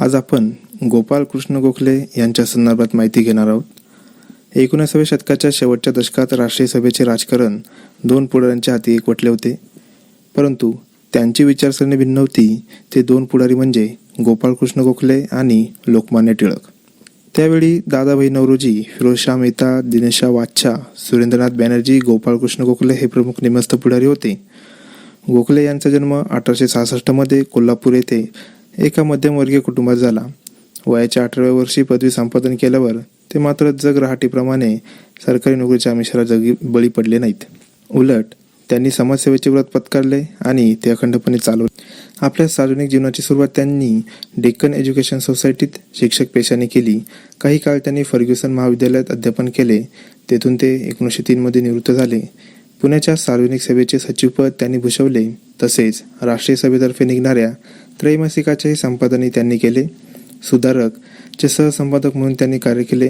आज आपण गोपाल कृष्ण गोखले यांच्या संदर्भात माहिती घेणार आहोत. एकोणीसाव्या शतकाच्या शेवटच्या दशकात राष्ट्रीय सभेचे राजकारण दोन पुढाऱ्यांच्या हाती एकवटले होते. परंतु त्यांची विचारसरणी भिन्न होती. ते दोन पुढारी म्हणजे गोपाळकृष्ण गोखले आणि लोकमान्य टिळक. त्यावेळी दादाभाई नवरोजी फिरोजशाह मेहता दिनेशा वाच्छा सुरेंद्रनाथ बॅनर्जी गोपाळकृष्ण गोखले हे प्रमुख निमस्त पुढारी होते. गोखले यांचा जन्म अठराशे सहासष्टमध्ये कोल्हापूर येथे एका मध्यमवर्गीय कुटुंबात झाला. वयाच्या अठराव्या वर्षी पदवी संपादन केल्यावर ते मात्र जग रहाटीप्रमाणे सरकारी नोकरीच्या आमिषाला जगी बळी पडले नाहीत. उलट त्यांनी समाजसेवेचे व्रत पत्कारले आणि ते अखंडपणे चालवले. आपल्या सार्वजनिक जीवनाची सुरुवात त्यांनी डेक्कन एज्युकेशन सोसायटीत शिक्षक पेशाने केली. काही काळ त्यांनी फर्ग्युसन महाविद्यालयात अध्यापन केले. तेथून ते एकोणीसशे तीनमध्ये निवृत्त झाले. पुण्याच्या सार्वजनिक सेवेचे सचिवपद त्यांनी भूषवले. तसेच राष्ट्रीय सभेतर्फे निघणाऱ्या त्रैमासिकाचेही संपादनही त्यांनी केले. सुधारक चे सहसंपादक म्हणून त्यांनी कार्य केले.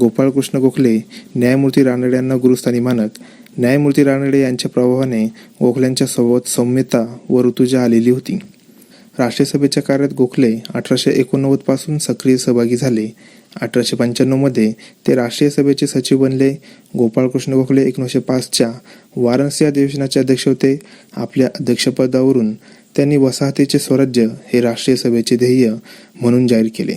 गोपाळकृष्ण गोखले न्यायमूर्ती रानडे यांना गुरुस्थानी मानत न्यायमूर्ती रानडे यांच्या प्रभावाने गोखल्यांच्या सोबत सौम्यता व ऋतुजा आलेली होती. राष्ट्रीय सभेच्या कार्यात गोखले अठराशे एकोणनव्वदपासून सक्रिय सहभागी झाले. अठराशे पंच्याण्णवमध्ये ते राष्ट्रीय सभेचे सचिव बनले. गोपाळकृष्ण गोखले एकोणीसशे पाचच्या वाराणसी अधिवेशनाचे अध्यक्ष होते. आपल्या अध्यक्षपदावरून त्यांनी वसाहतीचे स्वराज्य हे राष्ट्रीय सभेचे ध्येय म्हणून जाहीर केले.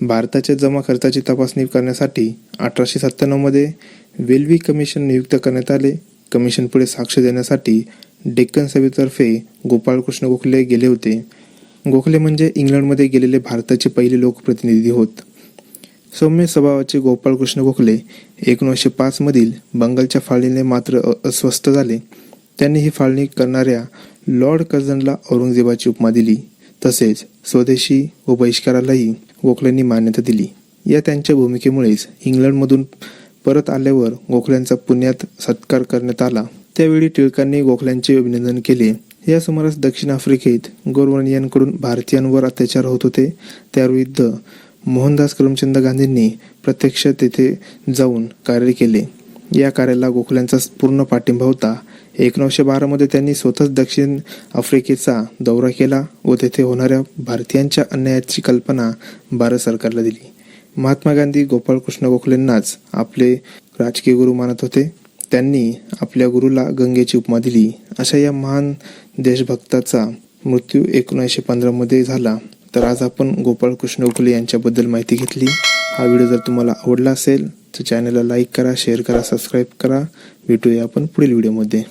भारताच्या जमा खर्चाची तपासणी करण्यासाठी अठराशे सत्त्याण्णवमध्ये वेल्वी कमिशन नियुक्त करण्यात आले. कमिशन पुढे साक्ष देण्यासाठी डेक्कन सभेतर्फे गोपाळकृष्ण गोखले गेले होते. गोखले म्हणजे इंग्लंडमध्ये गेलेले भारताचे पहिले लोकप्रतिनिधी होत. सौम्य स्वभावाचे गोपाळकृष्ण गोखले एकोणीसशे पाचमधील बंगालच्या फाळीने मात्र अस्वस्थ झाले. त्यांनी ही फाळणी करणाऱ्या लॉर्ड कर्झनला औरंगजेबाची उपमा दिली. तसेच स्वदेशी व बहिष्कारालाही गोखल्यांनी मान्यता दिली. या त्यांच्या भूमिकेमुळेच इंग्लंडमधून परत आल्यावर गोखल्यांचा पुण्यात सत्कार करण्यात आला. त्यावेळी टिळकांनी गोखल्यांचे अभिनंदन केले. या सुमारास दक्षिण आफ्रिकेत गोरवणियांकडून भारतीयांवर अत्याचार होत होते. त्याविरुद्ध मोहनदास करमचंद गांधींनी प्रत्यक्ष तेथे जाऊन कार्य केले. या कार्याला गोखल्यांचा पूर्ण पाठिंबा होता. एकोणीसशे बारामध्ये त्यांनी स्वतःच दक्षिण आफ्रिकेचा दौरा केला व तेथे होणाऱ्या भारतीयांच्या अन्यायाची कल्पना भारत सरकारला दिली. महात्मा गांधी गोपाळकृष्ण गोखलेंनाच आपले राजकीय गुरु मानत होते. त्यांनी आपल्या गुरुला गंगेची उपमा दिली. अशा या महान देशभक्ताचा मृत्यू एकोणीसशे पंधरामध्ये झाला. तर आज आपण गोपाळकृष्ण गोखले यांच्याबद्दल माहिती घेतली. हा व्हिडिओ जर तुम्हाला आवडला असेल तर चॅनलला लाईक करा शेअर करा सबस्क्राईब करा. भेटूया आपण पुढील व्हिडिओमध्ये